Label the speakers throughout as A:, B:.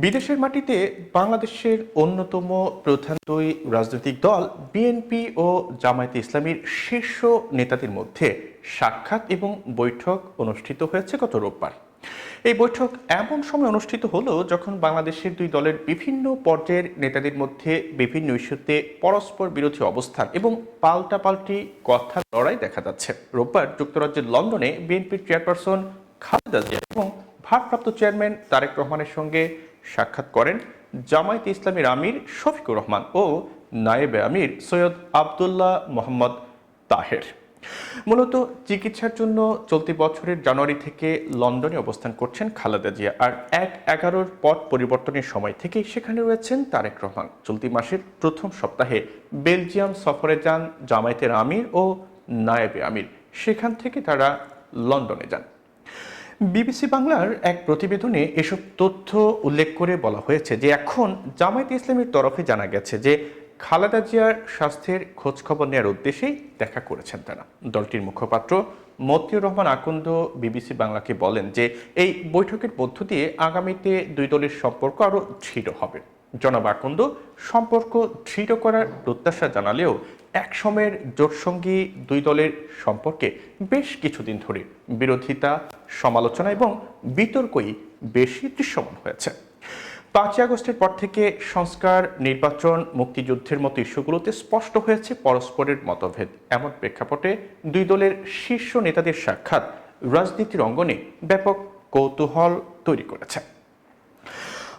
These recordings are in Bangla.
A: বিদেশের মাটিতে বাংলাদেশের অন্যতম প্রধান দুই রাজনৈতিক দল বিএনপি ও জামায়াতে ইসলামীর শীর্ষ নেতাদের মধ্যে সাক্ষাৎ এবং বৈঠক অনুষ্ঠিত হয়েছে গত রোববার। এই বৈঠক এমন সময় অনুষ্ঠিত হলো যখন বাংলাদেশের দুই দলের বিভিন্ন পর্যায়ের নেতাদের মধ্যে বিভিন্ন ইস্যুতে পরস্পর বিরোধী অবস্থান এবং পাল্টাপাল্টি কথা লড়াই দেখা যাচ্ছে। রোববার যুক্তরাজ্যের লন্ডনে বিএনপির চেয়ারপারসন খালেদা জিয়া এবং ভারপ্রাপ্ত চেয়ারম্যান তারেক রহমানের সঙ্গে সাক্ষাৎ করেন জামায়াতে ইসলামীর আমির শফিকুর রহমান ও নায়েবে আমির সৈয়দ আবদুল্লাহ মোহাম্মদ তাহের। মূলত চিকিৎসার জন্য চলতি বছরের জানুয়ারি থেকে লন্ডনে অবস্থান করছেন খালেদা জিয়া আর এক এগারোর পট পরিবর্তনের সময় থেকেই সেখানে রয়েছেন তারেক রহমান। চলতি মাসের প্রথম সপ্তাহে বেলজিয়াম সফরে যান জামায়াতের আমির ও নায়েবে আমির। সেখান থেকে তারা লন্ডনে যান। বিবিসি বাংলার এক প্রতিবেদনে এসব তথ্য উল্লেখ করে বলা হয়েছে যে এখন জামায়াত ইসলামীর তরফে জানা গেছে যে খালেদা জিয়ার স্বাস্থ্যের খোঁজখবর নেওয়ার উদ্দেশ্যেই দেখা করেছেন তারা। দলটির মুখপাত্র মতিউর রহমান আকন্দ বিবিসি বাংলাকে বলেন যে এই বৈঠকের মধ্য দিয়ে আগামীতে দুই দলের সম্পর্ক আরও দৃঢ় হবে। জনাব আকন্দ, সম্পর্ক দৃঢ় করার প্রত্যাশা জানালেও এক সময়ের জোটসঙ্গী দুই দলের সম্পর্কে বেশ কিছুদিন ধরে বিরোধিতা, সমালোচনা এবং বিতর্কই বেশি দৃশ্যমান হয়েছে। পাঁচই আগস্টের পর থেকে সংস্কার, নির্বাচন, মুক্তিযুদ্ধের মতো ইস্যুগুলোতে স্পষ্ট হয়েছে পরস্পরের মতভেদ। এমন প্রেক্ষাপটে দুই দলের শীর্ষ নেতাদের সাক্ষাৎ রাজনীতির অঙ্গনে ব্যাপক কৌতূহল তৈরি করেছে।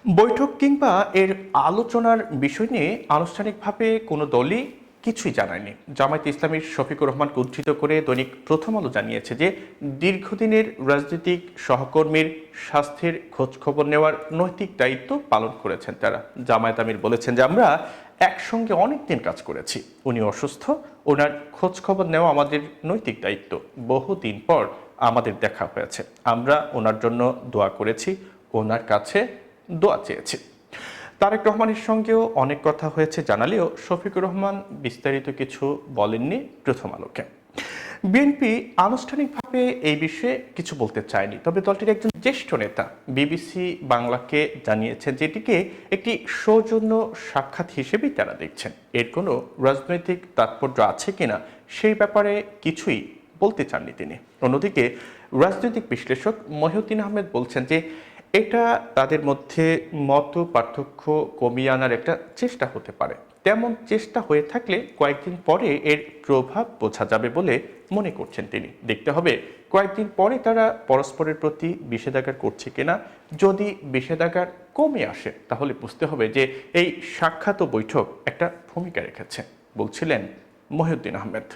A: বৈঠক কিংবা এর আলোচনার বিষয় নিয়ে আনুষ্ঠানিকভাবে কোনো দলই কিছুই জানায়নি। জামায়াত ইসলামীর শফিকুর রহমানকে উদ্ধৃত করে দৈনিক প্রথম আলো জানিয়েছে যে, দীর্ঘদিনের রাজনৈতিক সহকর্মীর স্বাস্থ্যের খোঁজখবর নেওয়ার নৈতিক দায়িত্ব পালন করেছেন তারা। জামায়াত আমির বলেছেন যে, আমরা একসঙ্গে অনেক দিন কাজ করেছি। উনি অসুস্থ, ওনার খোঁজখবর নেওয়া আমাদের নৈতিক দায়িত্ব। বহুদিন পর আমাদের দেখা হয়েছে। আমরা ওনার জন্য দোয়া করেছি, ওনার কাছে দোয়া চেয়েছে। তারেক রহমানের সঙ্গেও অনেক কথা হয়েছে জানালেও শফিকুর রহমান বিস্তারিত কিছু বলেননি প্রথম আলোকে। বিএনপি আনুষ্ঠানিকভাবে এই বিষয়ে কিছু বলতে চায়নি, তবে দলটির একজন জ্যেষ্ঠ নেতা বিবিসি বাংলাকে জানিয়েছেন যেটিকে একটি সৌজন্য সাক্ষাৎ হিসেবেই তারা দেখছেন। এর কোনো রাজনৈতিক তাৎপর্য আছে কিনা সেই ব্যাপারে কিছুই বলতে চাননি তিনি। অন্যদিকে রাজনৈতিক বিশ্লেষক মহিউদ্দিন আহমেদ বলছেন যে এটা তাদের মধ্যে মত পার্থক্য কমিয়ে আনার একটা চেষ্টা হতে পারে। তেমন চেষ্টা হয়ে থাকলে কয়েকদিন পরে এর প্রভাব বোঝা যাবে বলে মনে করছেন তিনি। দেখতে হবে, কয়েকদিন পরে তারা পরস্পরের প্রতি বিষেধাগার করছে কিনা। যদি বিষেধাগার কমে আসে, তাহলে বুঝতে হবে যে এই সাক্ষাৎ বৈঠক একটা ভূমিকা রেখেছে, বলছিলেন মহিউদ্দিন আহমেদ।